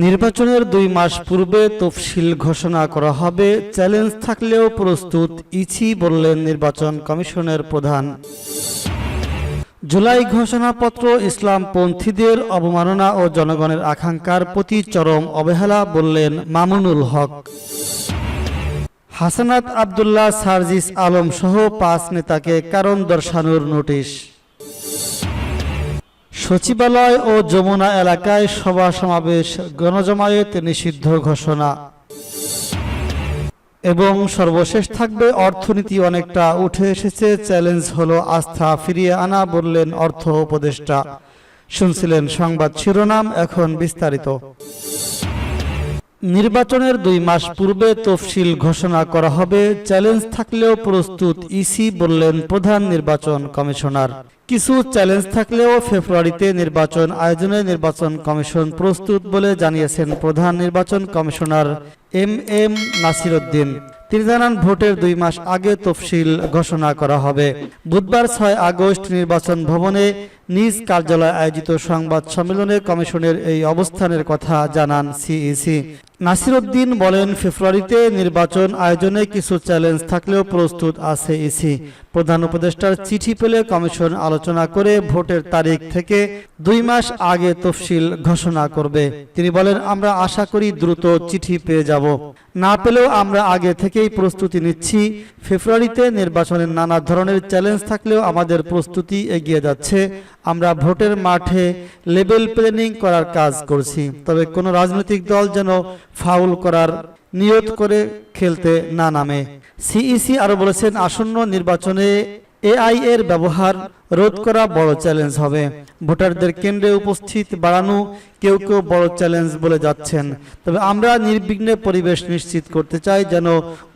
নির্বাচনের দুই মাস পূর্বে তফসিল ঘোষণা করা হবে। চ্যালেঞ্জ থাকলেও প্রস্তুত, ইছি বললেন নির্বাচন কমিশনের প্রধান। জুলাই ঘোষণাপত্র ইসলামপন্থীদের অবমাননা ও জনগণের আকাঙ্ক্ষার প্রতি চরম অবহেলা বললেন মামুনুল হক। হাসানাত আবদুল্লাহ সার্জিস আলম সহ পাঁচ নেতাকে কারণ দর্শানোর নোটিশ। সচিবালয় ও যমুনা এলাকায় সভা সমাবেশ, গণজমায়েত নিষিদ্ধ ঘোষণা। এবং সর্বশেষ থাকবে অর্থনীতি অনেকটা উঠে এসেছে, চ্যালেঞ্জ হলো আস্থা ফিরিয়ে আনা বললেন অর্থ উপদেষ্টা। শুনছিলেন সংবাদ শিরোনাম, এখন বিস্তারিত। নির্বাচনের দুই মাস পূর্বে তফসিল ঘোষণা করা হবে, চ্যালেঞ্জ থাকলেও প্রস্তুত ইসি বললেন প্রধান নির্বাচন কমিশনার। কিছু চ্যালেঞ্জ থাকলেও ফেব্রুয়ারিতে নির্বাচন আয়োজনে নির্বাচন কমিশন প্রস্তুত বলে জানিয়েছেন প্রধান নির্বাচন commissioner M M Nasir Uddin তিনি জানান, ভোটের দুই মাস আগে তফসিল ঘোষণা করা হবে। বুধবার ছয় আগস্ট নির্বাচন ভবনে নিজ কার্যালয়ে আয়োজিত সংবাদ সম্মেলনে কমিশনের এই অবস্থানের কথা জানান সিইসি। নাসিরুদ্দিন বলেন, ফেব্রুয়ারিতে নির্বাচন আয়োজনে কিছু চ্যালেঞ্জ থাকলেও প্রস্তুত আছে ইসি প্রধান উপদেষ্টার চিঠি পেলে কমিশন আলোচনা করে ভোটের তারিখ থেকে দুই মাস আগে তফসিল ঘোষণা করবে। তিনি বলেন, আমরা আশা করি দ্রুত চিঠি পেয়ে যাব। না পেলেও আমরা আগে থেকেই প্রস্তুতি নিচ্ছি। ফেব্রুয়ারিতে নির্বাচনের নানা ধরনের চ্যালেঞ্জ থাকলেও আমাদের প্রস্তুতি এগিয়ে যাচ্ছে। আমরা ভোটের মাঠে লেভেল প্ল্যানিং করার কাজ করছি। তবে কোনো রাজনৈতিক দল যেন ফাউল করার নিয়ত করে খেলতে না নামে। সিইসি আরও বলেছেন, আসন্ন নির্বাচনে এআই এর ব্যবহার রোধ করা বড় চ্যালেঞ্জ হবে। ভোটারদের কেন্দ্রে উপস্থিত বাড়ানো কেউ কেউ বড় চ্যালেঞ্জ বলে যাচ্ছেন। তবে আমরা নির্বিঘ্নে পরিবেশ নিশ্চিত করতে চাই যেন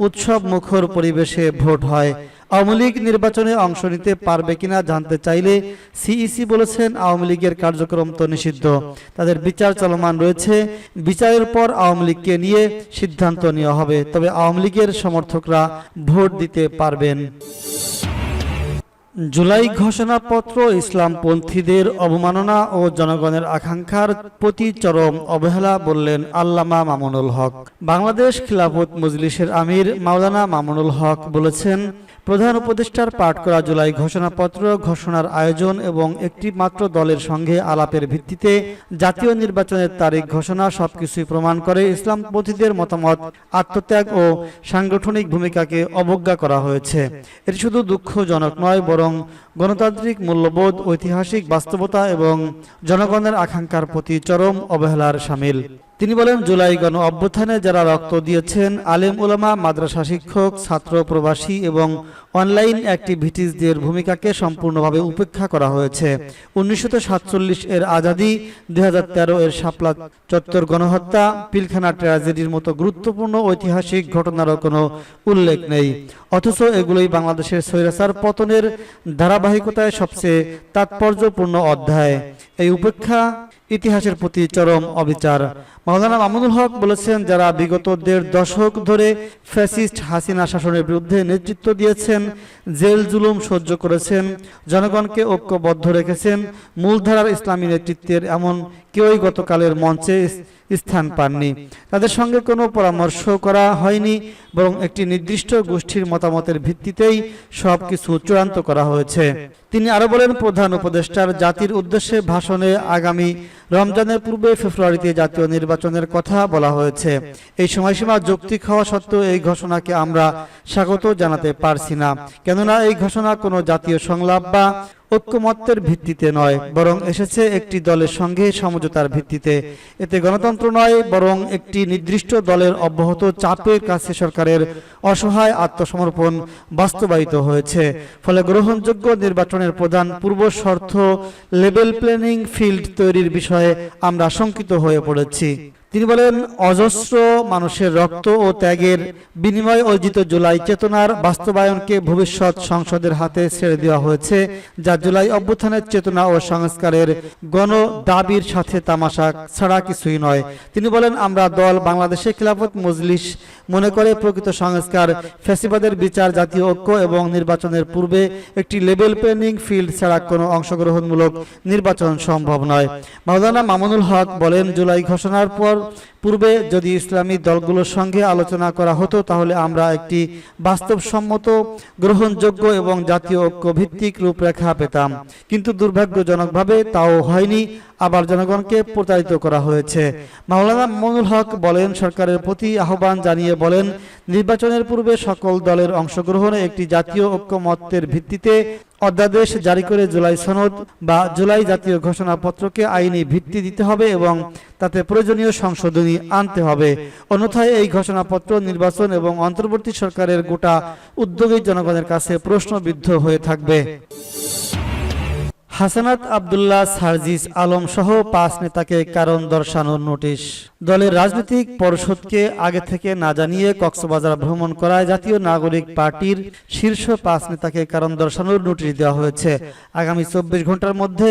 উৎসব মুখর পরিবেশে ভোট হয়। আওয়ামী লীগ নির্বাচনে অংশ নিতে পারবে কিনা জানতে চাইলে সিইসি বলেছেন আওয়ামী লীগের কার্যক্রম তো নিষিদ্ধ। তাদের বিচার চলমান রয়েছে। বিচারের পর আওয়ামী লীগকে নিয়ে সিদ্ধান্ত নেওয়া হবে। তবে আওয়ামী লীগের সমর্থকরা ভোট দিতে পারবেন। জুলাই ঘোষণাপত্র ইসলামপন্থীদের অবমাননা ও জনগণের আকাঙ্ক্ষার প্রতি চরম অবহেলা বললেন আল্লামা মামুনুল হক। বাংলাদেশ খিলাফত মজলিসের আমির মাওলানা মামুনুল হক বলেছেন, প্রধান উপদেষ্টার পাঠ করা জুলাই ঘোষণাপত্র ঘোষণার আয়োজন এবং একটি মাত্র দলের সঙ্গে আলাপের ভিত্তিতে জাতীয় নির্বাচনের তারিখ ঘোষণা সবকিছুই প্রমাণ করে ইসলামপন্থীদের মতামত, আত্মত্যাগ ও সাংগঠনিক ভূমিকাকে অবজ্ঞা করা হয়েছে। এটি শুধু দুঃখজনক নয়, বরং গণতান্ত্রিক মূল্যবোধ ঐতিহাসিক বাস্তবতা এবং জনগণের আকাঙ্ক্ষার প্রতি চরম অবহেলার সামিল। তিনি বলেন, জুলাই গণ অভ্যুত্থানে যারা রক্ত দিয়েছেন, আলেম ওলামা মাদ্রাসা শিক্ষক, ছাত্র প্রবাসী এবং অনলাইন অ্যাক্টিভিটিসদের ভূমিকাকে সম্পূর্ণভাবে উপেক্ষা করা হয়েছে। উনিশশো সাতচল্লিশ এর আজাদি, দুই এর শাপলা চত্বর গণহত্যা, পিলখানা ট্র্যাজেডির মতো গুরুত্বপূর্ণ ঐতিহাসিক ঘটনারও কোনো উল্লেখ নেই। অথচ এগুলোই বাংলাদেশের স্বৈরাচার পতনের ধারাবাহিকতায় সবচেয়ে তাৎপর্যপূর্ণ অধ্যায়। এই উপেক্ষা ইতিহাসের প্রতি চরম অবিচার। মাওলানা মামুনুল হক বলেছেন, যারা বিগত দেড় দশক ধরে ফ্যাসিস্ট হাসিনা শাসনের বিরুদ্ধে নেতৃত্ব দিয়েছেন, জেল জুলুম সহ্য করেছেন, জনগণকে ঐক্যবদ্ধ রেখেছেন, মূলধারার ইসলামী নেতৃত্বের এমন কেউই গতকালের মঞ্চে স্থান পাননি। তাদের সঙ্গে কোনো পরামর্শ করা হয়নি, বরং একটি নির্দিষ্ট গোষ্ঠীর মতামতের ভিত্তিতেই সব কিছু চূড়ান্ত করা হয়েছে। তিনি আরও বলেন, প্রধান উপদেষ্টার জাতির উদ্দেশ্যে ভাষণে আগামী রমজানের পূর্বে ফেব্রুয়ারিতে জাতীয় নির্বাচনের কথা বলা হয়েছে। এই সময়সীমা যৌক্তিক হওয়া সত্ত্বেও এই ঘোষণাকে আমরা স্বাগত জানাতে পারছি না। কেননা এই ঘোষণা কোনো জাতীয় সংলাপ বা ঐক্যমত্যের ভিত্তিতে নয়, বরং এসেছে একটি দলের সঙ্গে সমঝোতার ভিত্তিতে। এতে গণতন্ত্র নয়, বরং একটি নির্দিষ্ট দলের অব্যাহত চাপের কাছে সরকারের অসহায় আত্মসমর্পণ বাস্তবায়িত হয়েছে। ফলে গ্রহণযোগ্য নির্বাচনের প্রধান পূর্ব শর্ত লেভেল প্ল্যানিং ফিল্ড তৈরির বিষয়ে আমরা আশঙ্কিত হয়ে পড়েছি। তিনি বলেন, অজস্র মানুষের রক্ত ও ত্যাগের বিনিময় অর্জিত জুলাই চেতনার বাস্তবায়নকে ভবিষ্যৎ সংসদের হাতে ছেড়ে দেওয়া হয়েছে, যা জুলাই অভ্যুত্থানের চেতনা ও সংস্কারের গণ দাবির সাথে তামাশা ছাড়া কিছুই নয়। তিনি বলেন, আমরা দল বাংলাদেশে খিলাফত মজলিস মনে করে প্রকৃত সংস্কার, ফ্যাসিবাদের বিচার, জাতীয় ঐক্য এবং নির্বাচনের পূর্বে একটি লেভেল প্লেনিং ফিল্ড ছাড়া কোনো অংশগ্রহণমূলক নির্বাচন সম্ভব নয়। মাওলানা মামুনুল হক বলেন, জুলাই ঘোষণার পর Salvador. পূর্বে যদি ইসলামী দলগুলোর সঙ্গে আলোচনা করা হতো, তাহলে আমরা একটি বাস্তবসম্মত, গ্রহণযোগ্য এবং জাতীয় ঐক্য ভিত্তিক রূপরেখা পেতাম। কিন্তু দুর্ভাগ্যজনকভাবে তাও হয়নি। আবার জনগণকে প্রতারিত করা হয়েছে। মাওলানা মনুল হক বলেন, সরকারের প্রতি আহ্বান জানিয়ে বলেন, নির্বাচনের পূর্বে সকল দলের অংশগ্রহণে একটি জাতীয় ঐক্যমত্যের ভিত্তিতে অধ্যাদেশ জারি করে জুলাই সনদ বা জুলাই জাতীয় ঘোষণাপত্রকে আইনি ভিত্তি দিতে হবে এবং তাতে প্রয়োজনীয় সংশোধনী আনতে হবে। অন্যথায় এই ঘোষণাপত্র, নির্বাচন এবং অন্তর্বর্তী সরকারের গোটা উদ্যোগী জনগণের কাছে প্রশ্নবিদ্ধ হয়ে থাকবে। হাসানাত আবদুল্লাহ সার্জিস আলম সহ পাঁচ নেতাকে কারণ দর্শানোর নোটিশ। দলের রাজনৈতিক পরিষদকে আগে থেকে না জানিয়ে কক্সবাজার ভ্রমণ করায় জাতীয় নাগরিক পার্টির শীর্ষ পাঁচ নেতাকে কারণ দর্শানোর নোটিশ দেওয়া হয়েছে। আগামী চব্বিশ ঘণ্টার মধ্যে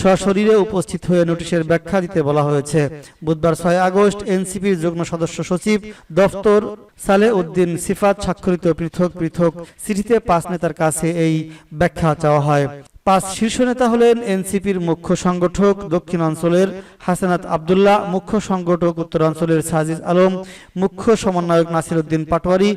সশরীরে উপস্থিত হয়ে নোটিশের ব্যাখ্যা দিতে বলা হয়েছে। বুধবার ছয় আগস্ট এনসিপির যুগ্ম সদস্য সচিব দফতর সালে উদ্দিন সিফাত স্বাক্ষরিত পৃথক পৃথক চিঠিতে পাঁচ নেতার কাছে এই ব্যাখ্যা চাওয়া হয়। পাঁচ শীর্ষ নেতা হলেন এনসিপির মুখ্য সংগঠক দক্ষিণ অঞ্চলের হাসানাত আবদুল্লাহ, মুখ্য সংগঠক উত্তরাঞ্চলের সাজিদ আলম, মুখ্য সমন্বয়ক নাসির উদ্দিন পাটোয়ারি,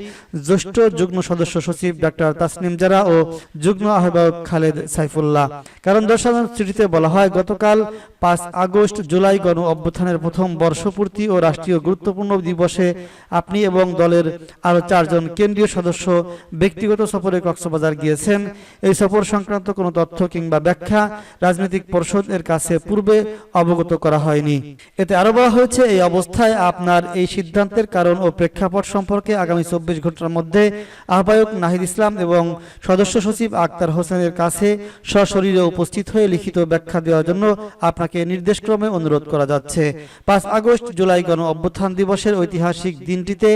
জ্যেষ্ঠ যুগ্ম সদস্য সচিব ডাক্তার তাসনিম জারা ও যুগ্ম আহ্বায়ক খালেদ সাইফুল্লাহ। কারণ দর্শানোর চিঠিতে বলা হয়, গতকাল পাঁচ আগস্ট জুলাই গণ অভ্যুত্থানের প্রথম বর্ষপূর্তি ও রাষ্ট্রীয় গুরুত্বপূর্ণ দিবসে আপনি এবং দলের আরও চারজন কেন্দ্রীয় সদস্য ব্যক্তিগত সফরে কক্সবাজার গিয়েছেন। এই সফর সংক্রান্ত কোনো তথ্য কিংবা ব্যাখ্যা রাজনৈতিক পরিষদ এর কাছে পূর্বে অবগত করা হয়নি। এতে আরও বলা হয়েছে, এই অবস্থায় আপনার এই সিদ্ধান্তের কারণ ও প্রেক্ষাপট সম্পর্কে আগামী চব্বিশ ঘণ্টার মধ্যে আহ্বায়ক নাহিদ ইসলাম এবং সদস্য সচিব আক্তার হোসেনের কাছে সশরীরে উপস্থিত হয়ে লিখিত ব্যাখ্যা দেওয়ার জন্য আপনাকে নির্দেশক্রমে অনুরোধ করা যাচ্ছে। পাঁচ আগস্ট জুলাই গণ অভ্যুত্থান দিবসের ঐতিহাসিক দিনটিতে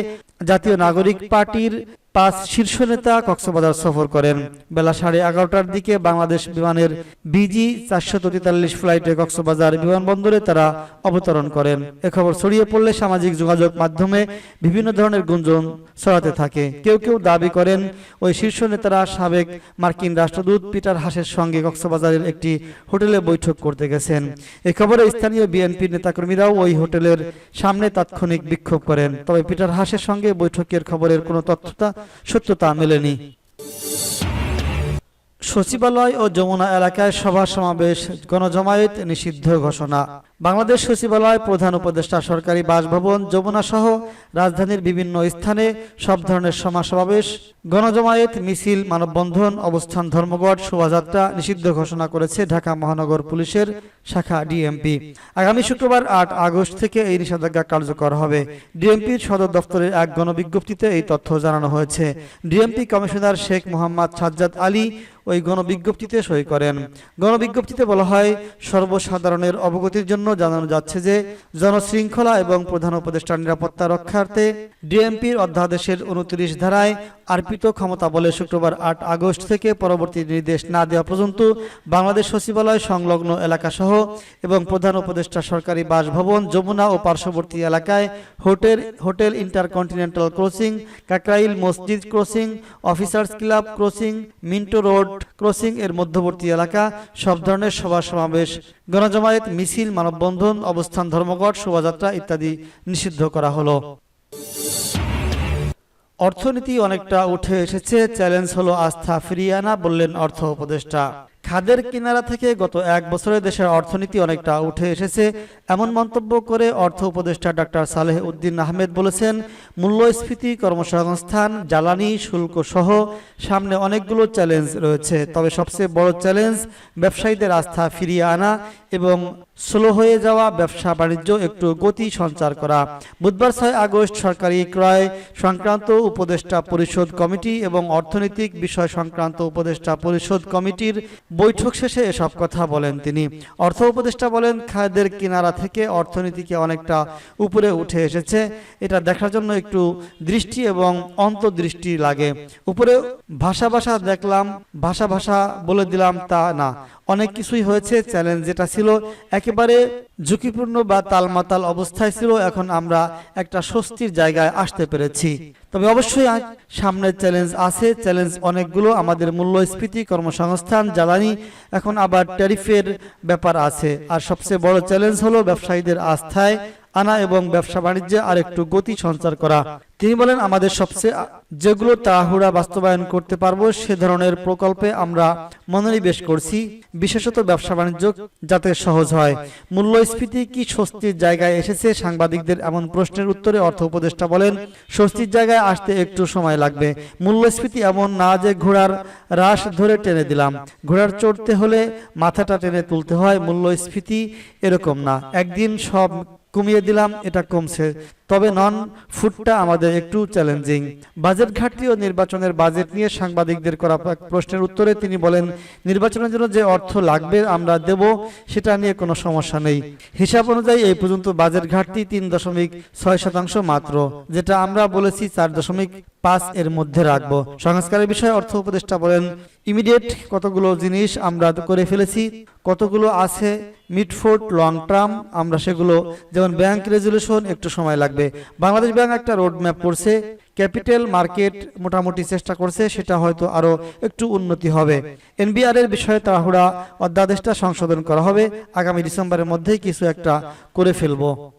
জাতীয় নাগরিক পার্টির পাঁচ শীর্ষ নেতা কক্সবাজার সফর করেন। বেলা সাড়ে এগারোটার দিকে বাংলাদেশ বিমানের বিজি চারশো তেতাল্লিশ ফ্লাইটে কক্সবাজার বিমানবন্দরে তারা অবতরণ করেন। এ খবর ছড়িয়ে পড়লে সামাজিক যোগাযোগ মাধ্যমে বিভিন্ন ধরনের গুঞ্জন ছড়াতে থাকে। কেউ কেউ দাবি করেন, ওই শীর্ষ নেতারা সাবেক মার্কিন রাষ্ট্রদূত পিটার হাসের সঙ্গে কক্সবাজারের একটি হোটেলে বৈঠক করতে গেছেন। এ খবরে স্থানীয় বিএনপির নেতাকর্মীরাও ওই হোটেলের সামনে তাৎক্ষণিক বিক্ষোভ করেন। তবে পিটার হাসের সঙ্গে বৈঠকের খবরের কোনো তথ্যতা সত্যতা মেলেনি। সচিবালয় ও যমুনা এলাকায় সভা সমাবেশ, গণজমায়েত নিষিদ্ধ ঘোষণা। বাংলাদেশ সচিবালয় প্রধান উপদেষ্টা সরকারি বাসভবন, যমুনা সহ রাজধানীর বিভিন্ন স্থানে সব ধরনের সভা সমাবেশ, গণজমায়েত মিছিল, মানববন্ধন, অবস্থান ধর্মঘট, শোভাযাত্রা নিষিদ্ধ ঘোষণা করেছে ঢাকা মহানগর পুলিশের শাখা ডিএমপি। আগামী শুক্রবার আট আগস্ট থেকে এই নিষেধাজ্ঞা কার্যকর হবে। ডিএমপির সদর দপ্তরের এক গণবিজ্ঞপ্তিতে এই তথ্য জানানো হয়েছে। ডিএমপি কমিশনার শেখ মোহাম্মদ সাজ্জাদ আলী ওই গণবিজ্ঞপ্তিতে সই করেন। গণবিজ্ঞপ্তিতে বলা হয়, সর্বসাধারণের অবগতির জন্য জানানো যাচ্ছে যে, জনশৃঙ্খলা এবং প্রধান উপদেষ্টার নিরাপত্তা রক্ষার্থে ডিএমপির অধ্যাদেশের উনত্রিশ ধারায় আর্পিত ক্ষমতা বলে শুক্রবার আট আগস্ট থেকে পরবর্তী নির্দেশ না দেওয়া পর্যন্ত বাংলাদেশ সচিবালয়, সংলগ্ন এলাকাসহ এবং প্রধান উপদেষ্টা সরকারি বাসভবন, যমুনা ও পার্শ্ববর্তী এলাকায় hotel hotel Intercontinental crossing, Kakrail Masjid crossing, officers club crossing, Minto road crossing এর মধ্যবর্তী এলাকা, সব ধরনের সভা সমাবেশ, গণজমায়েত, মিছিল, মানববন্ধন, অবস্থান ধর্মঘট, শোভাযাত্রা ইত্যাদি নিষিদ্ধ করা হলো। অর্থনীতি অনেকটা উঠে এসেছে। চ্যালেঞ্জ হলো আস্থা ফিরিয়ে আনা বললেন অর্থ উপদেষ্টা। খাদের কিনারা থেকে গত এক বছরে দেশের অর্থনীতি অনেকটা উঠে এসেছে। এমন মন্তব্য করে অর্থ উপদেষ্টা ডক্টর সালেহ উদ্দিন আহমেদ বলেছেন, মূল্যস্ফীতি কর্মসংস্থান, জ্বালানি, শুল্ক সহ সামনে অনেকগুলো চ্যালেঞ্জ রয়েছে। তবে সবচেয়ে বড় চ্যালেঞ্জ, ব্যবসায়ীদের আস্থা ফিরিয়ে আনা এবং স্লো হয়ে যাওয়া ব্যবসা বাণিজ্য, একটু গতি সঞ্চার করা। বুধবার ছয় আগস্ট সরকারি ক্রয় সংক্রান্ত উপদেষ্টা পরিষদ কমিটি এবং অর্থনৈতিক বিষয় সংক্রান্ত উপদেষ্টা পরিষদ কমিটির বৈঠক শেষে এসব কথা বলেন তিনি। অর্থ উপদেষ্টা বলেন খাদ্যের কিনারা থেকে অর্থনীতিকে অনেকটা উপরে উঠে এসেছে। এটা দেখার জন্য একটু দৃষ্টি এবং অন্তর্দৃষ্টি লাগে। উপরে ভাষা ভাষা দেখলাম, ভাষা ভাষা বলে দিলাম তা না। অনেক কিছুই হয়েছে চ্যালেঞ্জ যেটা ছিল একেবারে ঝুঁকিপূর্ণ বা তালমাতাল অবস্থায় ছিল। এখন আমরা একটা স্বস্তির জায়গায় আসতে পেরেছি। তবে অবশ্যই সামনে সামনের চ্যালেঞ্জ আছে। চ্যালেঞ্জ অনেকগুলো, আমাদের মূল্যস্ফীতি, কর্মসংস্থান, জ্বালানি, এখন আবার ট্যারিফের ব্যাপার আছে। আর সবচেয়ে বড় চ্যালেঞ্জ হলো ব্যবসায়ীদের আস্থায় আনা এবং ব্যবসা বাণিজ্যে আরেকটু গতি সঞ্চার করা। তিনি বলেন, আমাদের সবচেয়ে যেগুলো তাড়াহুড়া বাস্তবায়ন করতে পারব, সে ধরনের প্রকল্পে আমরা মনোনিবেশ করছি। বিশেষত ব্যবসা বাণিজ্য, যাতে সহজ হয়। মূল্যস্ফীতি কি স্বস্তির জায়গায় এসেছে? সাংবাদিকদের এমন প্রশ্নের উত্তরে অর্থ উপদেষ্টা বলেন, স্বস্তির জায়গায় আসতে একটু সময় লাগবে। মূল্যস্ফীতি এমন না যে ঘোড়ার রাশ ধরে টেনে দিলাম। ঘোড়ার চড়তে হলে মাথাটা টেনে তুলতে হয়। মূল্যস্ফীতি এরকম না। একদিন সব কমিয়ে দিলাম এটা কমছে। তবে নন ফুডটা আমাদের একটু চ্যালেঞ্জিং বাজেট ঘাটতি ও নির্বাচনের বাজেট নিয়ে সাংবাদিকদের করা প্রশ্নের উত্তরে তিনি বলেন, নির্বাচনের জন্য যে অর্থ লাগবে আমরা দেব, সেটা নিয়ে কোনো সমস্যা নেই। হিসাব অনুযায়ী এই পর্যন্ত বাজেট ঘাটতি তিন দশমিক ছয় শতাংশ মাত্র, যেটা আমরা বলেছি চার দশমিক পাঁচ এর মধ্যে রাখব। সংস্কারের বিষয়ে অর্থ উপদেষ্টা বলেন, ইমিডিয়েট কতগুলো জিনিস আমরা করে ফেলেছি, কতগুলো আছে মিডফোর্ড লং টার্ম, আমরা সেগুলো, যেমন ব্যাংক রেজুলেশন, একটু সময় লাগবে। বাংলাদেশ ব্যাংক একটা রোড ম্যাপ করছে। ক্যাপিটাল মার্কেট মোটামুটি চেষ্টা করছে, সেটা হয়তো আরও একটু উন্নতি হবে। এনবিআর এর বিষয়ে তাড়াহুড়া, অধ্যাদেশটা সংশোধন করা হবে। আগামী ডিসেম্বরের মধ্যেই কিছু একটা করে ফেলব।